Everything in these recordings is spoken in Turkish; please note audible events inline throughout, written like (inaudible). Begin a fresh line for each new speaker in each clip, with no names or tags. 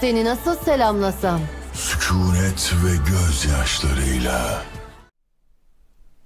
Seni nasıl selamlasam?
Sükunet ve gözyaşlarıyla.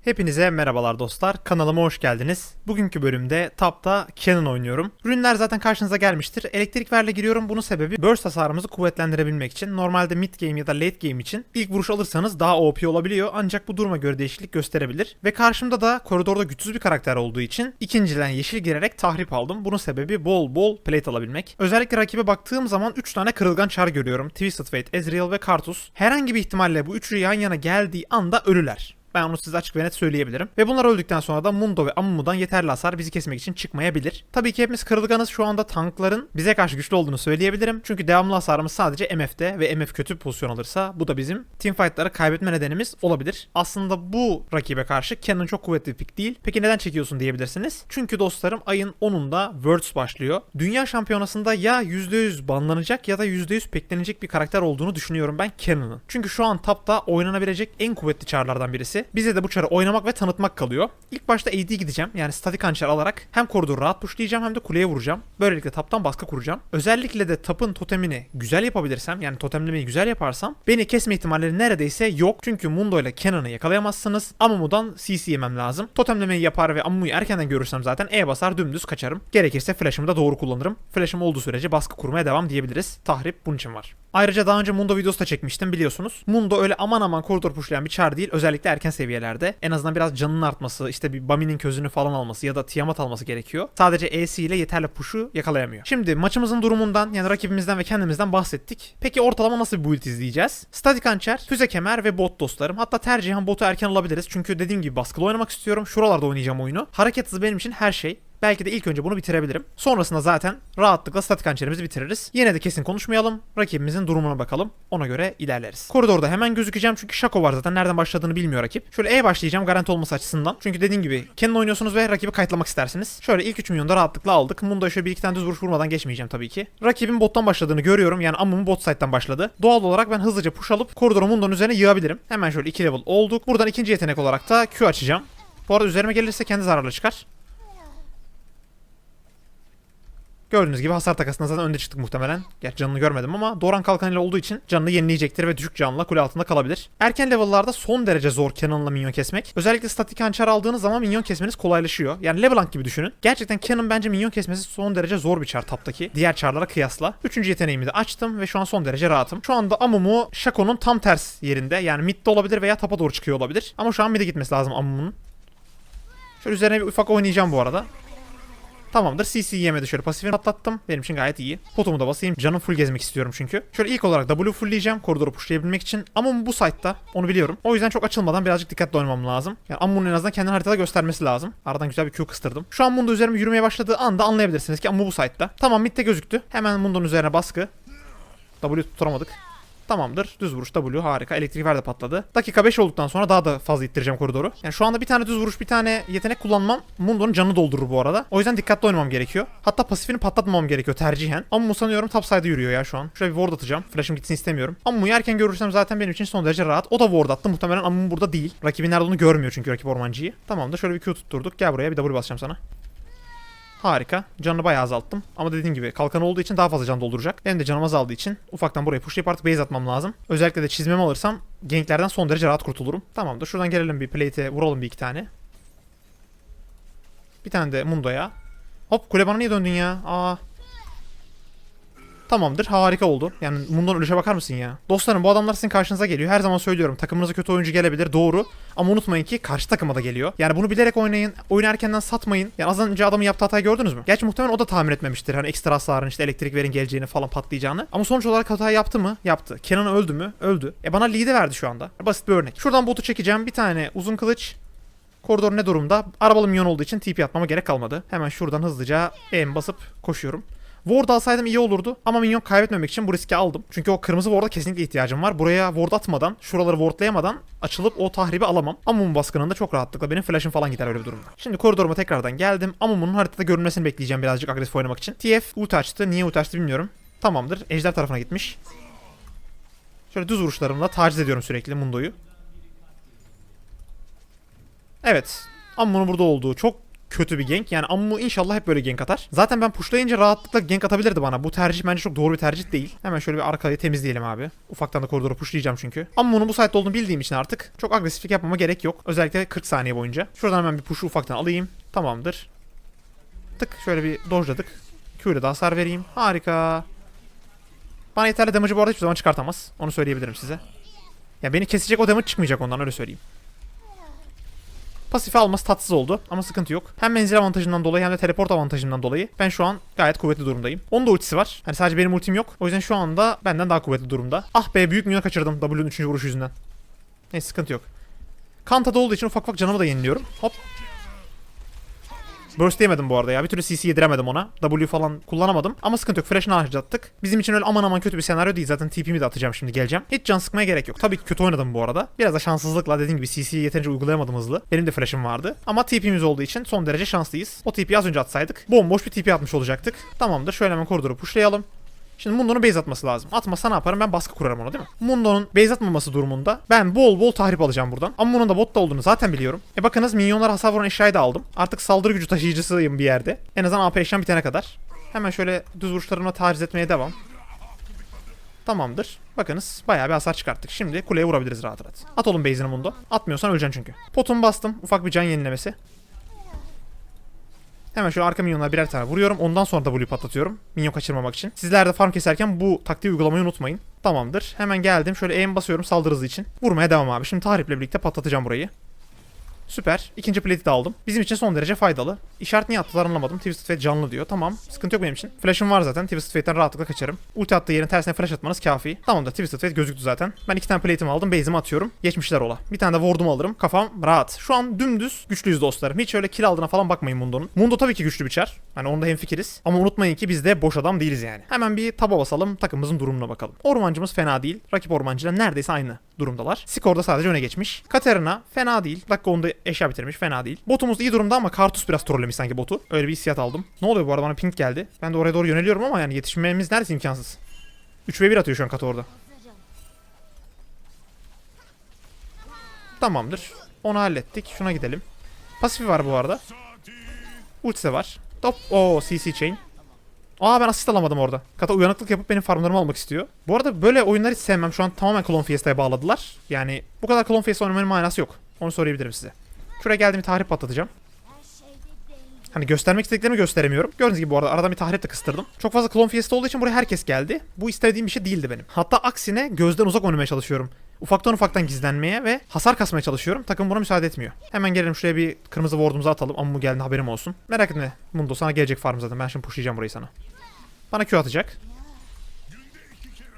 Hepinize merhabalar dostlar. Kanalıma hoş geldiniz. Bugünkü bölümde Tap'ta Canon oynuyorum. Ürünler zaten karşınıza gelmiştir. Elektrik verle giriyorum. Bunun sebebi burst hasarımızı kuvvetlendirebilmek için. Normalde mid game ya da late game için ilk vuruş alırsanız daha OP olabiliyor. Ancak bu duruma göre değişiklik gösterebilir. Ve karşımda da koridorda güçsüz bir karakter olduğu için ikinciden yeşil girerek tahrip aldım. Bunun sebebi bol bol plate alabilmek. Özellikle rakibe baktığım zaman 3 tane kırılgan çar görüyorum. Twisted Fate, Ezreal ve Karthus. Herhangi bir ihtimalle bu üçlü yan yana geldiği anda ölüler. Ben onu size açık ve net söyleyebilirim. Ve bunlar öldükten sonra da Mundo ve Amumu'dan yeterli hasar bizi kesmek için çıkmayabilir. Tabii ki hepimiz kırılganız şu anda tankların bize karşı güçlü olduğunu söyleyebilirim. Çünkü devamlı hasarımız sadece MF'de ve MF kötü pozisyon alırsa bu da bizim teamfight'ları kaybetme nedenimiz olabilir. Aslında bu rakibe karşı Canon çok kuvvetli bir pick değil. Peki neden çekiyorsun diyebilirsiniz. Çünkü dostlarım ayın 10'unda Worlds başlıyor. Dünya şampiyonasında ya %100 banlanacak ya da %100 peklenecek bir karakter olduğunu düşünüyorum ben Canon'ın. Çünkü şu an tapta oynanabilecek en kuvvetli çarlardan birisi. Bize de bu çarı oynamak ve tanıtmak kalıyor. İlk başta AD gideceğim. Yani statik hançer alarak hem koridoru rahat pushlayacağım hem de kuleye vuracağım. Böylelikle taptan baskı kuracağım. Özellikle de tapın totemini güzel yapabilirsem yani totemlemeyi güzel yaparsam beni kesme ihtimalleri neredeyse yok. Çünkü Mundo ile Cannon'ı yakalayamazsınız. Amumu'dan CC yemem lazım. Totemlemeyi yapar ve Amumu'yu erkenden görürsem zaten E basar dümdüz kaçarım. Gerekirse flash'ımı da doğru kullanırım. Flash'ım olduğu sürece baskı kurmaya devam diyebiliriz. Tahrip bunun için var. Ayrıca daha önce Mundo videosu da çekmiştim biliyorsunuz. Mundo öyle aman aman koridor pushlayan bir çar değil. Özellikle erken seviyelerde. En azından biraz canının artması, işte bir Bami'nin közünü falan alması ya da Tiamat alması gerekiyor. Sadece EC ile yeterli push'u yakalayamıyor. Şimdi maçımızın durumundan yani rakibimizden ve kendimizden bahsettik. Peki ortalama nasıl bir build izleyeceğiz? Statik hançer, füze kemer ve bot dostlarım. Hatta tercihen botu erken alabiliriz. Çünkü dediğim gibi baskılı oynamak istiyorum. Şuralarda oynayacağım oyunu. Hareket hızı benim için her şey. Belki de ilk önce bunu bitirebilirim. Sonrasında zaten rahatlıkla statik hançerimizi bitiririz. Yine de kesin konuşmayalım. Rakibimizin durumuna bakalım. Ona göre ilerleriz. Koridorda hemen gözükeceğim çünkü Şako var zaten. Nereden başladığını bilmiyor rakip. Şöyle E başlayacağım garanti olması açısından. Çünkü dediğim gibi Canon oynuyorsunuz ve rakibi kayıtlamak istersiniz. Şöyle ilk 3 milyonu da rahatlıkla aldık. Mundo'ya şöyle bir iki tane düz vuruş vurmadan geçmeyeceğim tabii ki. Rakibin bottan başladığını görüyorum. Yani Amumu bot side'dan başladı. Doğal olarak ben hızlıca push alıp koridoru Mundo'nun üzerine yığabilirim. Hemen şöyle 2 level olduk. Buradan ikinci yetenek olarak da Q açacağım. Bu arada üzerime gelirse kendi zararlı çıkar. Gördüğünüz gibi hasar takasında zaten önde çıktık muhtemelen. Gerçi canını görmedim ama Doran kalkanıyla olduğu için canını yenileyecektir ve düşük canla kule altında kalabilir. Erken level'larda son derece zor Cannon'la minyon kesmek. Özellikle statik hançer aldığınız zaman minyon kesmeniz kolaylaşıyor. Yani LeBlanc gibi düşünün. Gerçekten Cannon bence minyon kesmesi son derece zor bir çar taptaki. Diğer çarlara kıyasla. Üçüncü yeteneğimi de açtım ve şu an son derece rahatım. Şu anda Amumu Shaco'nun tam ters yerinde. Yani midde olabilir veya tapa doğru çıkıyor olabilir. Ama şu an mid'e gitmesi lazım Amumu'nun. Şöyle üzerine bir ufak oynayacağım bu arada. Tamamdır. CC yemedi şöyle pasifini atlattım. Benim için gayet iyi. Potumu da basayım. Canım full gezmek istiyorum çünkü. Şöyle ilk olarak W fullleyeceğim koridoru pushlayabilmek için. Ama bu site'da onu biliyorum. O yüzden çok açılmadan birazcık dikkatli oynamam lazım. Yani Ammun'un en azından kendini haritada göstermesi lazım. Aradan güzel bir Q kıstırdım. Şu an Mundo üzerime yürümeye başladığı anda anlayabilirsiniz ki Ammu bu site'da. Tamam midde gözüktü. Hemen Mundo'nun üzerine baskı. W tutturamadık. Tamamdır. Düz vuruş W harika. Elektrik ver de patladı. Dakika 5 olduktan sonra daha da fazla ittireceğim koridoru. Yani şu anda bir tane düz vuruş bir tane yetenek kullanmam Mundo'nun canını doldurur bu arada. O yüzden dikkatli oynamam gerekiyor. Hatta pasifini patlatmamam gerekiyor tercihen. Ama Mu sanıyorum top side'a yürüyor ya şu an. Şuraya bir ward atacağım. Flash'ım gitsin istemiyorum. Ama Mu'yu erken görürsem zaten benim için son derece rahat. O da ward attı. Muhtemelen Amumu burada değil. Rakibin nerede olduğunu görmüyor çünkü rakip ormancıyı. Tamamdır. Şöyle bir Q tutturduk. Gel buraya bir W basacağım sana. Harika. Canını bayağı azalttım. Ama dediğim gibi kalkan olduğu için daha fazla can dolduracak. Benim de canım azaldığı için ufaktan buraya pushlayıp artık base atmam lazım. Özellikle de çizmemi alırsam ganklerden son derece rahat kurtulurum. Tamamdır. Şuradan gelelim bir plate'e vuralım bir iki tane. Bir tane de Mundo'ya. Hop kule bana niye döndün ya? Aa. Tamamdır. Harika oldu. Yani Mundo'nun ölüşe bakar mısın ya? Dostlarım bu adamlar sizin karşınıza geliyor. Her zaman söylüyorum. Takımınıza kötü oyuncu gelebilir. Doğru. Ama unutmayın ki karşı takıma da geliyor. Yani bunu bilerek oynayın. Oyunu erkenden satmayın. Yani az önce adamın yaptığı hatayı gördünüz mü? Gerçi muhtemelen o da tahmin etmemiştir. Hani ekstra hasarın işte elektrik verin geleceğini falan patlayacağını. Ama sonuç olarak hata yaptı mı? Yaptı. Kenan öldü mü? Öldü. E bana lead'i verdi şu anda. Basit bir örnek. Şuradan botu çekeceğim. Bir tane uzun kılıç. Koridor ne durumda? Arabalı minyon olduğu için TP atmama gerek kalmadı. Hemen şuradan hızlıca aim basıp koşuyorum. Ward alsaydım iyi olurdu ama minyon kaybetmemek için bu riski aldım. Çünkü o kırmızı ward'a kesinlikle ihtiyacım var. Buraya ward atmadan, şuraları wardlayamadan açılıp o tahribi alamam. Amum baskınında çok rahatlıkla benim flash'ım falan gider öyle bir durumda. Şimdi koridoruma tekrardan geldim. Amum'un haritada görünmesini bekleyeceğim birazcık agresif oynamak için. TF ulti açtı. Niye ulti açtı bilmiyorum. Tamamdır. Ejder tarafına gitmiş. Şöyle düz vuruşlarımla taciz ediyorum sürekli Mundo'yu. Evet. Ammun'un burada olduğu çok kötü bir gank. Yani Ammu inşallah hep böyle gank atar. Zaten ben pushlayınca rahatlıkla gank atabilirdi bana. Bu tercih bence çok doğru bir tercih değil. Hemen şöyle bir arkayı temizleyelim abi. Ufaktan da koridoru pushlayacağım çünkü. Ammu'nun bu site'de olduğunu bildiğim için artık çok agresiflik yapmama gerek yok. Özellikle 40 saniye boyunca. Şuradan hemen bir push'u ufaktan alayım. Tamamdır. Tık şöyle bir dojladık. Q'yle de hasar vereyim. Harika. Bana yeterli damage'ı bu arada hiçbir zaman çıkartamaz. Onu söyleyebilirim size. Ya beni kesecek o damage çıkmayacak ondan öyle söyleyeyim. Pasifi alması tatsız oldu ama sıkıntı yok. Hem menzil avantajından dolayı hem de teleport avantajından dolayı ben şu an gayet kuvvetli durumdayım. Onun da ultisi var. Hani sadece benim ultim yok. O yüzden şu anda benden daha kuvvetli durumda. Ah be büyük minyon kaçırdım W'nun 3. vuruş yüzünden. Neyse sıkıntı yok. Kanta'da olduğu için ufak ufak canımı da yeniliyorum. Hop. Burst diyemedim bu arada ya. Bir türlü CC yediremedim ona. W falan kullanamadım. Ama sıkıntı yok. Flash'ını harcattık. Bizim için öyle aman aman kötü bir senaryo değil. Zaten TP'mi de atacağım şimdi geleceğim. Hiç can sıkmaya gerek yok. Tabii ki kötü oynadım bu arada. Biraz da şanssızlıkla dediğim gibi CC'yi yeterince uygulayamadım hızlı. Benim de flash'ım vardı. Ama TP'miz olduğu için son derece şanslıyız. O TP'yi az önce atsaydık bomboş bir TP atmış olacaktık. Tamamdır. Şöyle hemen koridoru pushlayalım. Şimdi Mundo'nun base atması lazım. Atmasa ne yaparım? Ben baskı kurarım ona değil mi? Mundo'nun base atmaması durumunda ben bol bol tahrip alacağım buradan. Ama bunun da botta olduğunu zaten biliyorum. E bakınız minyonlar hasar vuran eşyayı da aldım. Artık saldırı gücü taşıyıcısıyım bir yerde. En azından AP eşyam bitene kadar. Hemen şöyle düz vuruşlarımla taciz etmeye devam. Tamamdır. Bakınız bayağı bir hasar çıkarttık. Şimdi kuleye vurabiliriz rahat rahat. At oğlum base'ini Mundo. Atmıyorsan öleceksin çünkü. Potumu bastım. Ufak bir can yenilemesi. Hemen şu arka minyonlara birer tane vuruyorum. Ondan sonra W patlatıyorum. Minyon kaçırmamak için. Sizler de farm keserken bu taktiği uygulamayı unutmayın. Tamamdır. Hemen geldim. Şöyle aim basıyorum saldırı hızı için. Vurmaya devam abi. Şimdi tahriple birlikte patlatacağım burayı. Süper. İkinci plate'i de aldım. Bizim için son derece faydalı. İşaret niye attılar anlamadım. Twisted Fate canlı diyor. Tamam. Sıkıntı yok benim için. Flash'ım var zaten. Twisted Fate'den rahatlıkla kaçarım. Ulti attığı yerin tersine flash atmanız kafi. Tamam da Twisted Fate gözüktü zaten. Ben iki tane plate'imi aldım. Base'imi atıyorum. Geçmişler ola. Bir tane de ward'umu alırım. Kafam rahat. Şu an dümdüz güçlüyüz dostlarım. Hiç öyle kill aldığına falan bakmayın Mundo'nun. Mundo tabii ki güçlü bir çar. Hani onda hemfikiriz. Ama unutmayın ki biz de boş adam değiliz yani. Hemen bir taba basalım. Takımımızın durumuna bakalım. Ormancımız fena değil. Rakip ormancıyla neredeyse aynı durumdalar. Skorda sadece öne geçmiş. Katerina fena değil. Dakika onda eşya bitirmiş. Fena değil. Botumuz iyi durumda ama Kartus biraz trollemiş sanki botu. Öyle bir hissiyat aldım. Ne oluyor bu arada bana ping geldi. Ben de oraya doğru yöneliyorum ama yani yetişmemiz neredeyse imkansız. 3 ve 1 atıyor şu an Kato orada. Tamamdır. Onu hallettik. Şuna gidelim. Pasifi var bu arada. Ultisi var. Top. Oo CC chain. Aa ben asist alamadım orada. Kata uyanıklık yapıp benim farmlarımı almak istiyor. Bu arada böyle oyunları hiç sevmem. Şu an tamamen Clone Fiesta'ya bağladılar. Yani bu kadar Clone Fiesta oynamanın manası yok. Onu söyleyebilirim size. Şuraya geldiğimi tahrip patlatacağım. Hani göstermek istediklerimi gösteremiyorum. Gördüğünüz gibi bu arada aradan bir tahrip de kıstırdım. Çok fazla Clone Fiesta olduğu için buraya herkes geldi. Bu istediğim bir şey değildi benim. Hatta aksine gözden uzak oynamaya çalışıyorum. Ufaktan ufaktan gizlenmeye ve hasar kasmaya çalışıyorum. Takım buna müsaade etmiyor. Hemen gelelim şuraya bir kırmızı ward'umuzu atalım. Ama bu geldi haberim olsun. Merak etme Mundo sana gelecek farm zaten. Ben şimdi pushlayacağım burayı sana. Bana Q atacak.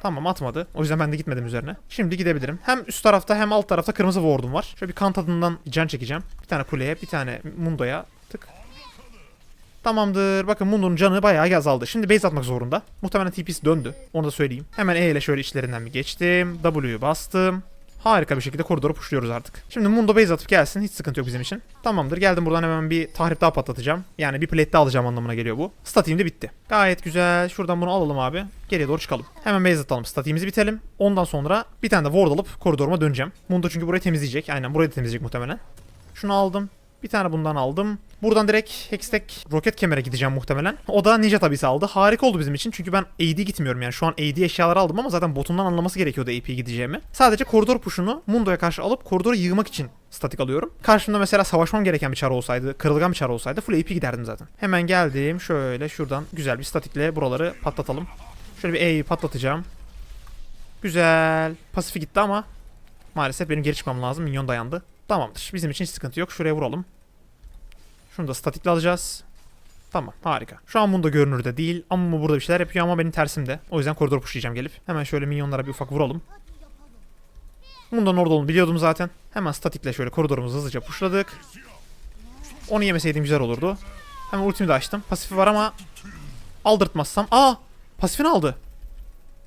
Tamam atmadı. O yüzden ben de gitmedim üzerine. Şimdi gidebilirim. Hem üst tarafta hem alt tarafta kırmızı ward'um var. Şöyle bir kan tadından can çekeceğim. Bir tane kuleye, bir tane Mundo'ya. Tık. Tamamdır. Bakın Mundo'nun canı bayağı azaldı. Şimdi base atmak zorunda. Muhtemelen TP'si döndü. Onu da söyleyeyim. Hemen E ile şöyle içlerinden bir geçtim. W'yu bastım. Harika bir şekilde koridoru pushluyoruz artık. Şimdi Mundo base atıp gelsin. Hiç sıkıntı yok bizim için. Tamamdır. Geldim buradan hemen bir tahrip daha patlatacağım. Yani bir plate daha alacağım anlamına geliyor bu. Statiğim de bitti. Gayet güzel. Şuradan bunu alalım abi. Geriye doğru çıkalım. Hemen base atalım. Statiğimizi bitelim. Ondan sonra bir tane de ward alıp koridoruma döneceğim. Mundo çünkü burayı temizleyecek. Aynen burayı da temizleyecek muhtemelen. Şunu aldım. Bir tane bundan aldım. Buradan direkt Hextech roket kemere gideceğim muhtemelen. O da ninja tabisi aldı. Harika oldu bizim için çünkü ben AD gitmiyorum yani. Şu an AD eşyaları aldım ama zaten botundan anlaması gerekiyordu AP gideceğimi. Sadece koridor push'unu Mundo'ya karşı alıp koridoru yığmak için statik alıyorum. Karşımda mesela savaşmam gereken bir çar olsaydı, kırılgan bir çar olsaydı full AP giderdim zaten. Hemen geldim. Şöyle şuradan güzel bir statikle buraları patlatalım. Şöyle bir E'yi patlatacağım. Güzel. Pasifi gitti ama maalesef benim geri çıkmam lazım. Minyon dayandı. Tamamdır. Bizim için sıkıntı yok. Şuraya vuralım. Şunu da statikle alacağız. Tamam harika. Şu an bunda görünürde değil ama bu burada bir şeyler yapıyor ama benim tersimde. O yüzden koridor pushlayacağım gelip. Hemen şöyle minyonlara bir ufak vuralım. Bundan orada olduğunu biliyordum zaten. Hemen statikle şöyle koridorumuzu hızlıca pushladık. Onu yemeseydim güzel olurdu. Hemen ultimi de açtım. Pasifi var ama aldırtmazsam. Aa! Pasifini aldı.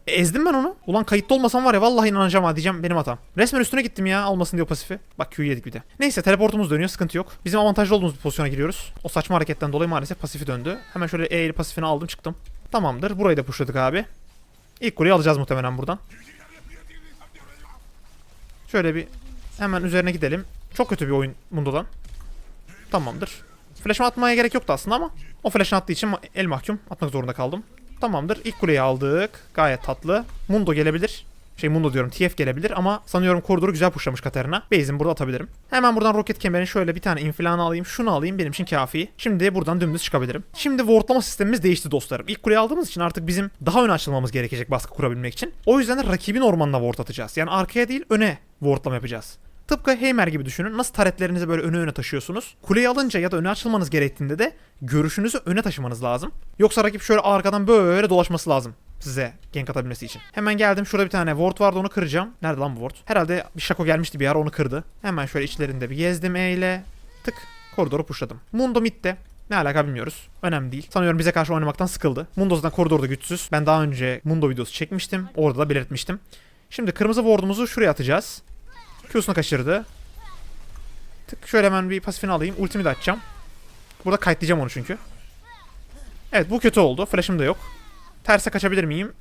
Ezdim ben onu. Ulan kayıtlı olmasam var ya vallahi inanacağım ha diyeceğim benim hatam. Resmen üstüne gittim ya almasın diyor pasifi. Bak Q'yu yedik bir de. Neyse teleportumuz dönüyor sıkıntı yok. Bizim avantajlı olduğumuz bir pozisyona giriyoruz. O saçma hareketten dolayı maalesef pasifi döndü. Hemen şöyle E ile pasifini aldım çıktım. Tamamdır burayı da pushladık abi. İlk kuleyi alacağız muhtemelen buradan. Şöyle bir hemen üzerine gidelim. Çok kötü bir oyun Mundo'dan. Tamamdır. Flash'ımı atmaya gerek yoktu aslında ama o flash'ını attığı için el mahkum atmak zorunda kaldım. Tamamdır. İlk kuleyi aldık. Gayet tatlı. Mundo gelebilir. Şey Mundo diyorum TF gelebilir ama sanıyorum koridoru güzel pushlamış Katarina. Base'imi burada atabilirim. Hemen buradan roket kemerini şöyle bir tane infilanı alayım. Şunu alayım benim için kafi. Şimdi buradan dümdüz çıkabilirim. Şimdi wardlama sistemimiz değişti dostlarım. İlk kuleyi aldığımız için artık bizim daha öne açılmamız gerekecek baskı kurabilmek için. O yüzden de rakibin ormanına ward atacağız. Yani arkaya değil öne wardlama yapacağız. Tıpkı Heimer gibi düşünün. Nasıl taretlerinizi böyle öne öne taşıyorsunuz. Kuleyi alınca ya da öne açılmanız gerektiğinde de görüşünüzü öne taşımanız lazım. Yoksa rakip şöyle arkadan böyle dolaşması lazım size gank atabilmesi için. Hemen geldim. Şurada bir tane ward vardı onu kıracağım. Nerede lan bu ward? Herhalde bir şako gelmişti bir ara onu kırdı. Hemen şöyle içlerinde bir gezdim E ile. Tık. Koridoru pushladım. Mundo midde. Ne alaka bilmiyoruz. Önemli değil. Sanıyorum bize karşı oynamaktan sıkıldı. Mundo zaten koridorda güçsüz. Ben daha önce Mundo videosu çekmiştim. Orada da belirtmiştim. Şimdi kırmızı ward'umuzu şuraya atacağız. Q'sunu kaçırdı. Tık şöyle hemen bir pasifini alayım. Ultimi de açacağım. Burada kayıtlayacağım onu çünkü. Evet bu kötü oldu. Flash'ım da yok. Terse kaçabilir miyim?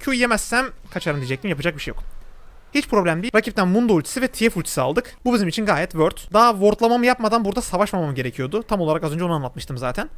Q yemezsem kaçarım diyecektim. Yapacak bir şey yok. Hiç problem değil. Rakipten Mundo ultisi ve TF ultisi aldık. Bu bizim için gayet worth. Daha wardlamamı yapmadan burada savaşmamam gerekiyordu. Tam olarak az önce onu anlatmıştım zaten.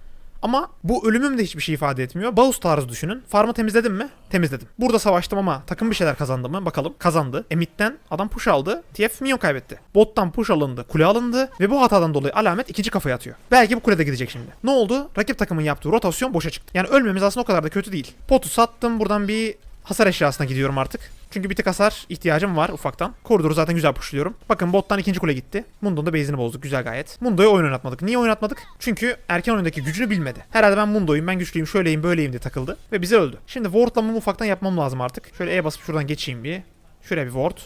Ama bu ölümüm de hiçbir şey ifade etmiyor. Baus tarzı düşünün. Farmı temizledim mi? Temizledim. Burada savaştım ama takım bir şeyler kazandı mı? Bakalım. Kazandı. Emit'ten adam push aldı. TF minyon kaybetti. Bottan push alındı. Kule alındı. Ve bu hatadan dolayı alamet ikinci kafaya atıyor. Belki bu kulede gidecek şimdi. Ne oldu? Rakip takımın yaptığı rotasyon boşa çıktı. Yani ölmemiz aslında o kadar da kötü değil. Potu sattım. Buradan bir hasar eşyasına gidiyorum artık. Çünkü bir tık hasar ihtiyacım var ufaktan. Koridoru zaten güzel pushluyorum. Bakın bottan ikinci kule gitti. Mundo'nun da base'ini bozduk. Güzel gayet. Mundo'ya oyun oynatmadık. Niye oynatmadık? Çünkü erken oyundaki gücünü bilmedi. Herhalde ben Mundo'yum, ben güçlüyüm, şöyleyim, böyleyim diye takıldı. Ve bize öldü. Şimdi wardlamamı ufaktan yapmam lazım artık. Şöyle E basıp şuradan geçeyim bir. Şuraya bir ward.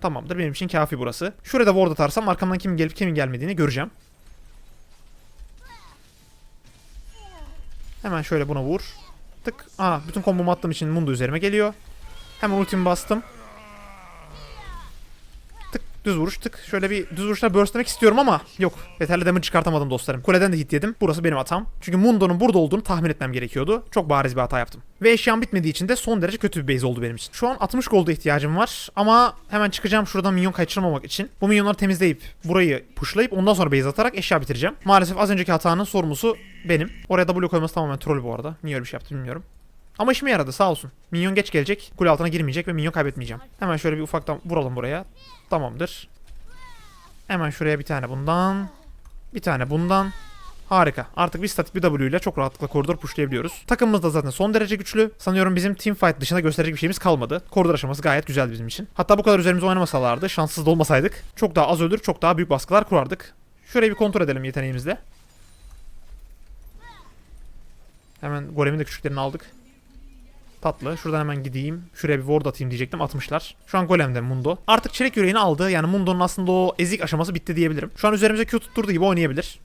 Tamamdır benim için kafi burası. Şurada ward atarsam arkamdan kimin gelip kimin gelmediğini göreceğim. Hemen şöyle buna vur. Tık. Aa bütün kombomu attığım için Mundo üzerime geliyor. Hemen ultimi bastım. Tık düz vuruş tık. Şöyle bir düz vuruşla burstlemek istiyorum ama yok. Yeterli damage çıkartamadım dostlarım. Kuleden de hit yedim. Burası benim hatam. Çünkü Mundo'nun burada olduğunu tahmin etmem gerekiyordu. Çok bariz bir hata yaptım. Ve eşyam bitmediği için de son derece kötü bir base oldu benim için. Şu an 60 gold'a ihtiyacım var ama hemen çıkacağım şuradan minyon kaçırmamak için. Bu minyonları temizleyip burayı pushlayıp ondan sonra base atarak eşya bitireceğim. Maalesef az önceki hatanın sorumlusu benim. Oraya W koyması tamamen troll bu arada. Niye öyle bir şey yaptı bilmiyorum. Ama işime yaradı sağ olsun. Minyon geç gelecek. Kule altına girmeyecek ve minyon kaybetmeyeceğim. Hemen şöyle bir ufaktan vuralım buraya. Tamamdır. Hemen şuraya bir tane bundan. Bir tane bundan. Harika. Artık bir statik bir W ile çok rahatlıkla koridor pushlayabiliyoruz. Takımımız da zaten son derece güçlü. Sanıyorum bizim team fight dışında gösterecek bir şeyimiz kalmadı. Koridor aşaması gayet güzeldi bizim için. Hatta bu kadar üzerimize oynamasalardı, şanssız da olmasaydık çok daha az ölür, çok daha büyük baskılar kurardık. Şurayı bir kontrol edelim yeteneğimizle. Hemen golemin de küçüklerini aldık. Tatlı. Şuradan hemen gideyim. Şuraya bir ward atayım diyecektim. Atmışlar. Şu an golemde Mundo. Artık çelik yüreğini aldı. Yani Mundo'nun aslında o ezik aşaması bitti diyebilirim. Şu an üzerimize Q tutturduğu gibi oynayabilir.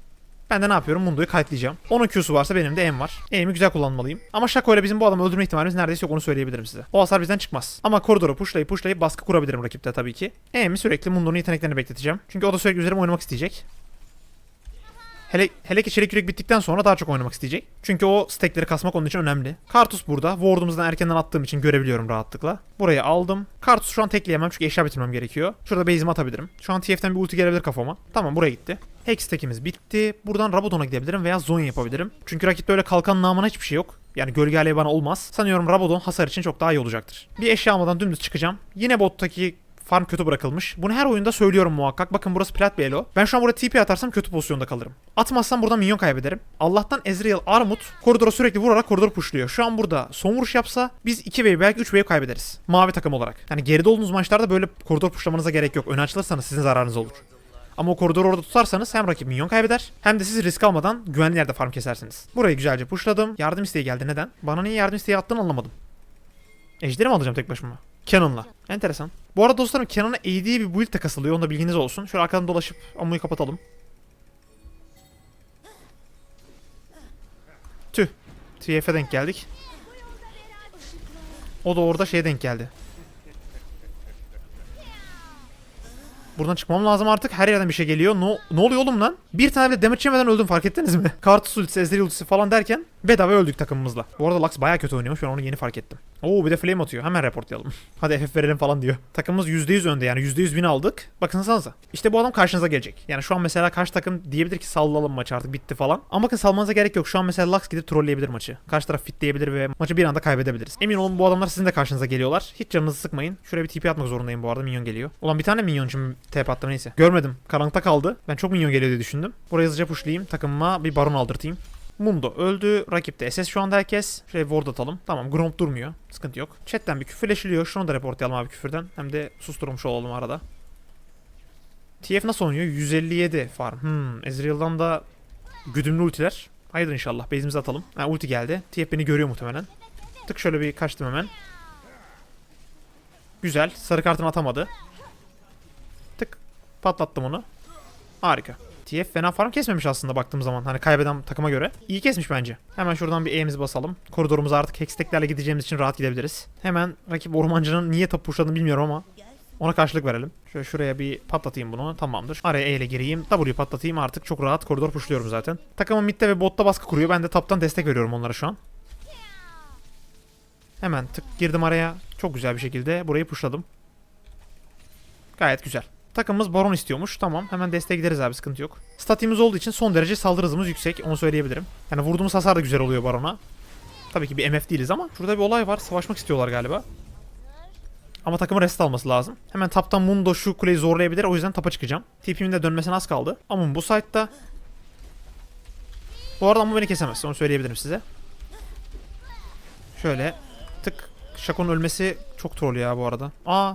Ben de ne yapıyorum? Mundo'yu kayıtlayacağım. Onun Q'su varsa benim de M var. M'imi güzel kullanmalıyım. Ama Shaco ile bizim bu adamı öldürme ihtimalimiz neredeyse yok onu söyleyebilirim size. O hasar bizden çıkmaz. Ama koridoru pushlayıp pushlayıp baskı kurabilirim rakipte tabii ki. M'imi sürekli Mundo'nun yeteneklerini bekleteceğim. Çünkü o da sürekli üzerime oynamak isteyecek. Hele, hele ki çelik yürek bittikten sonra daha çok oynamak isteyecek. Çünkü o stekleri kasmak onun için önemli. Kartus burada. Ward'umuzdan erkenden attığım için görebiliyorum rahatlıkla. Burayı aldım. Kartus şu an tekleyemem çünkü eşya bitirmem gerekiyor. Şurada base'imi atabilirim. Şu an TF'den bir ulti gelebilir kafama. Tamam buraya gitti. Hex tekimiz bitti. Buradan Rabadon'a gidebilirim veya Zonya yapabilirim. Çünkü rakipte öyle kalkan namına hiçbir şey yok. Yani gölge bana olmaz. Sanıyorum Rabadon hasar için çok daha iyi olacaktır. Bir eşya almadan dümdüz çıkacağım. Yine bottaki farm kötü bırakılmış. Bunu her oyunda söylüyorum muhakkak. Bakın burası plat bir elo. Ben şu an buraya TP atarsam kötü pozisyonda kalırım. Atmazsam buradan minyon kaybederim. Allah'tan Ezreal Armut koridora sürekli vurarak koridoru pushluyor. Şu an burada son vuruş yapsa biz 2 wave belki 3 wave kaybederiz. Mavi takım olarak. Yani geride olduğunuz maçlarda böyle koridor pushlamanıza gerek yok. Öne açılırsanız sizin zararınız olur. Ama o koridoru orada tutarsanız hem rakip minyon kaybeder hem de siz risk almadan güvenli yerde farm kesersiniz. Burayı güzelce pushladım. Yardım isteği geldi. Neden? Bana niye yardım isteği attığını anlamadım. Ejderi mi alacağım tek başıma? Cannon'la. Enteresan. Bu arada dostlarım Cannon'a AD bir build de kasılıyor. Onda bilginiz olsun. Şöyle arkadan dolaşıp ammuyu kapatalım. Tüh. TF'e denk geldik. O da orada şeye denk geldi. Buradan çıkmam lazım artık. Her yerden bir şey geliyor. Ne, ne oluyor oğlum lan? Bir tane bile damage yemeden öldüm fark ettiniz mi? Kartus ultisi, Ezreal ultisi falan derken Bedava öldük takımımızla. Bu arada Lux bayağı kötü oynuyormuş ben onu yeni fark ettim. Oo bir de flame atıyor. Hemen reportlayalım. (laughs) Hadi FF verelim falan diyor. Takımımız %100 önde yani %100 win aldık. Bakınsanıza. İşte bu adam karşınıza gelecek. Yani şu an mesela karşı takım diyebilir ki sallalım maçı artık bitti falan. Ama bakın salmanıza gerek yok. Şu an mesela Lux gidip trolleyebilir maçı. Karşı taraf fitleyebilir ve maçı bir anda kaybedebiliriz. Emin olun bu adamlar sizin de karşınıza geliyorlar. Hiç canınızı sıkmayın. Şuraya bir TP atmak zorundayım bu arada minyon geliyor. Ulan bir tane minyon için TP attım neyse. Görmedim. Karanlıkta kaldı. Ben çok minyon geliyor diye düşündüm. Buraya hızlıca pushlayayım. Takımıma bir baron aldırtayım. Mundo öldü. Rakipte SS şu anda herkes. Şöyle ward atalım. Tamam Gromp durmuyor. Sıkıntı yok. Chatten bir küfürleşiliyor. Şunu da reportlayalım abi küfürden. Hem de susturmuş olalım arada. TF nasıl oynuyor? 157 farm. Hmm. Ezreal'dan da güdümlü ultiler. Hayırdır inşallah. Base'imizi atalım. Ha ulti geldi. TF beni görüyor muhtemelen. Tık şöyle bir kaçtım hemen. Güzel. Sarı kartını atamadı. Tık. Patlattım onu. Harika. TF fena farm kesmemiş aslında baktığım zaman. Hani kaybeden takıma göre. İyi kesmiş bence. Hemen şuradan bir E'mizi basalım. Koridorumuza artık hexteklerle gideceğimiz için rahat gidebiliriz. Hemen rakip ormancının niye tapu pushladığını bilmiyorum ama ona karşılık verelim. Şöyle şuraya bir patlatayım bunu. Tamamdır. Araya E ile gireyim. W'yu patlatayım. Artık çok rahat koridor pushluyorum zaten. Takımım midde ve botta baskı kuruyor. Ben de taptan destek veriyorum onlara şu an. Hemen tık girdim araya. Çok güzel bir şekilde burayı pushladım. Gayet güzel. Takımımız baron istiyormuş. Tamam hemen desteğe gideriz abi sıkıntı yok. Statimiz olduğu için son derece saldırı hızımız yüksek. Onu söyleyebilirim. Yani vurduğumuz hasar da güzel oluyor barona. Tabii ki bir MF değiliz ama şurada bir olay var. Savaşmak istiyorlar galiba. Ama takımın rest alması lazım. Hemen taptan Mundo şu kuleyi zorlayabilir. O yüzden tapa çıkacağım. TP'min de dönmesine az kaldı. Ama bu site'da bu arada ama beni kesemez. Onu söyleyebilirim size. Şöyle tık. Shaco'nun ölmesi çok troll ya bu arada. Aa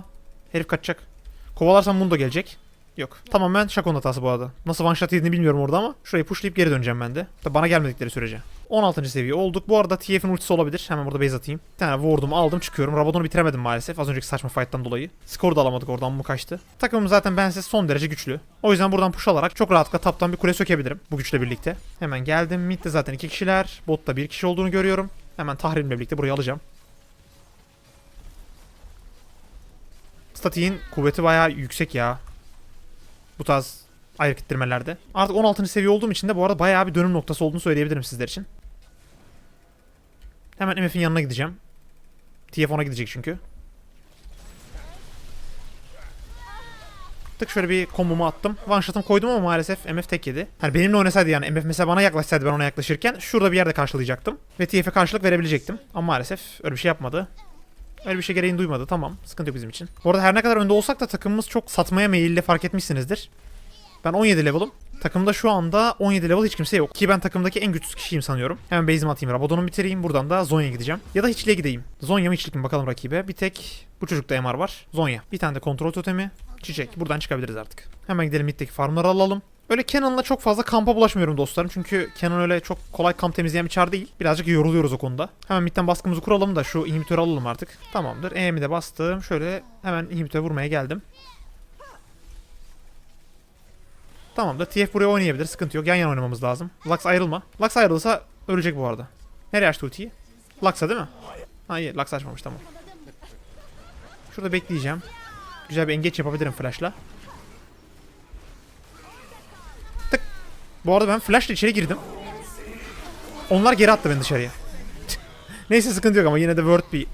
herif kaçacak. Kovalarsam Mundo gelecek. Yok. Tamamen Shaco'nun hatası bu arada. Nasıl one shot yediğini bilmiyorum orada ama şurayı pushlayıp geri döneceğim ben de. Tabi bana gelmedikleri sürece. 16. seviye olduk. Bu arada TF'in ultisi olabilir. Hemen burada base atayım. Bir tane vurdum aldım çıkıyorum. Rabadon'u bitiremedim maalesef. Az önceki saçma fight'tan dolayı. Skoru da alamadık oradan mı kaçtı. Takımım zaten bensiz son derece güçlü. O yüzden buradan push alarak çok rahatlıkla taptan bir kule sökebilirim. Bu güçle birlikte. Hemen geldim. Mid'de zaten iki kişiler. Botta bir kişi olduğunu görüyorum. Hemen tahririmle birlikte burayı alacağım. Statiğin kuvveti bayağı yüksek ya. Bu tarz ayrık ittirmelerde. Artık 16. seviye olduğum için de bu arada bayağı bir dönüm noktası olduğunu söyleyebilirim sizler için. Hemen MF'in yanına gideceğim. TF ona gidecek çünkü. Tık şöyle bir kombomu attım. One shot'ım koydum ama maalesef MF tek yedi. Hani benimle oynasaydı yani MF mesela bana yaklaşsaydı ben ona yaklaşırken şurada bir yerde karşılayacaktım. Ve TF'e karşılık verebilecektim. Ama maalesef öyle bir şey yapmadı. Öyle bir şey gereğini duymadı. Tamam. Sıkıntı yok bizim için. Bu arada her ne kadar önde olsak da takımımız çok satmaya meyilli fark etmişsinizdir. Ben 17 level'ım. Takımda şu anda 17 level hiç kimse yok. Ki ben takımdaki en güçsüz kişiyim sanıyorum. Hemen base'imi atayım. Rabadon'u bitireyim. Buradan da Zonya'ya gideceğim. Ya da hiçliğe gideyim. Zonya mı hiçlik mi bakalım rakibe. Bir tek bu çocukta MR var. Zonya. Bir tane de kontrol totemi. Çiçek. Buradan çıkabiliriz artık. Hemen gidelim middeki farmları alalım. Öyle Cannon'la çok fazla kampa bulaşmıyorum dostlarım. Çünkü Cannon öyle çok kolay kamp temizleyen bir çar değil. Birazcık yoruluyoruz o konuda. Hemen midden baskımızı kuralım da şu inhibitörü alalım artık. Tamamdır. E'mi de bastım. Şöyle hemen inhibitörü vurmaya geldim. Tamamdır. TF buraya oynayabilir. Sıkıntı yok. Yan yana oynamamız lazım. Lux ayrılma. Lux ayrılırsa ölecek bu arada. Nereye açtı ultiyi? Lux'a değil mi? Ha iyi. Lux açmamış tamam. Şurada bekleyeceğim. Güzel bir engeç yapabilirim flash'la. Bu arada ben flash'la içeri girdim. Onlar geri attı beni dışarıya. (laughs) Neyse sıkıntı yok ama yine de word bir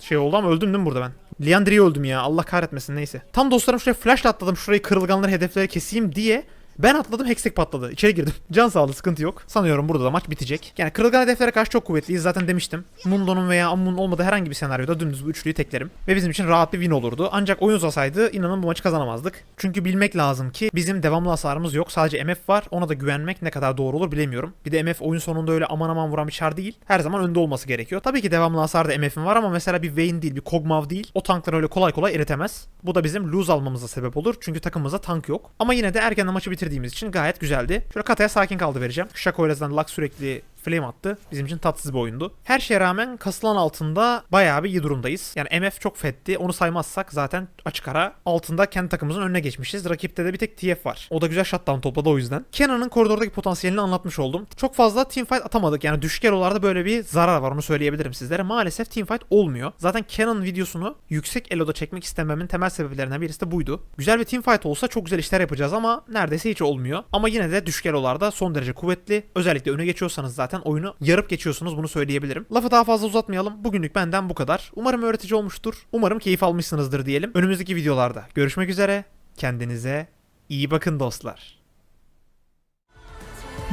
şey oldu ama öldüm değil mi burada ben? Liandry'i öldüm ya. Allah kahretmesin neyse. Tam dostlarım şuraya flash'la atladım. Şurayı kırılganları hedefleri keseyim diye ben atladım hextech patladı. İçeri girdim. Can sağlığı sıkıntı yok. Sanıyorum burada da maç bitecek. Yani kırılgan hedeflere karşı çok kuvvetliyiz zaten demiştim. Mundo'nun veya Ammun'un olmadığı herhangi bir senaryoda dümdüz bu üçlüyü teklerim. Ve bizim için rahat bir win olurdu. Ancak oyun uzasaydı inanın bu maçı kazanamazdık. Çünkü bilmek lazım ki bizim devamlı hasarımız yok. Sadece MF var. Ona da güvenmek ne kadar doğru olur bilemiyorum. Bir de MF oyun sonunda öyle aman aman vuran bir çar değil. Her zaman önde olması gerekiyor. Tabii ki devamlı hasarda MF'in var ama mesela bir Vayne değil, bir Kog'Maw değil. O tankları öyle kolay kolay eritemez. Bu da bizim lose almamıza sebep olur. Çünkü takımımızda tank yok. Ama yine de erkenden maçı bitirdiğimiz için gayet güzeldi. Şöyle Kata'ya sakin kaldı vereceğim. Shaco ile Lux sürekli flame attı. Bizim için tatsız bir oyundu. Her şeye rağmen kasılan altında bayağı bir iyi durumdayız. Yani MF çok fetti. Onu saymazsak zaten açık ara altında kendi takımımızın önüne geçmişiz. Rakipte de bir tek TF var. O da güzel shutdown topladı o yüzden. Kenan'ın koridordaki potansiyelini anlatmış oldum. Çok fazla teamfight atamadık. Yani düşük elolarda böyle bir zarar var onu söyleyebilirim sizlere. Maalesef teamfight olmuyor. Zaten Canon videosunu yüksek eloda çekmek istememin temel sebeplerinden birisi de buydu. Güzel bir teamfight olsa çok güzel işler yapacağız ama neredeyse hiç olmuyor. Ama yine de düşük elolarda son derece kuvvetli. Özellikle öne geçiyorsanız zaten oyunu yarıp geçiyorsunuz bunu söyleyebilirim. Lafı daha fazla uzatmayalım. Bugünlük benden bu kadar. Umarım öğretici olmuştur. Umarım keyif almışsınızdır diyelim. Önümüzdeki videolarda görüşmek üzere. Kendinize iyi bakın dostlar.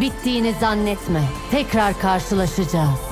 Bittiğini zannetme. Tekrar karşılaşacağız.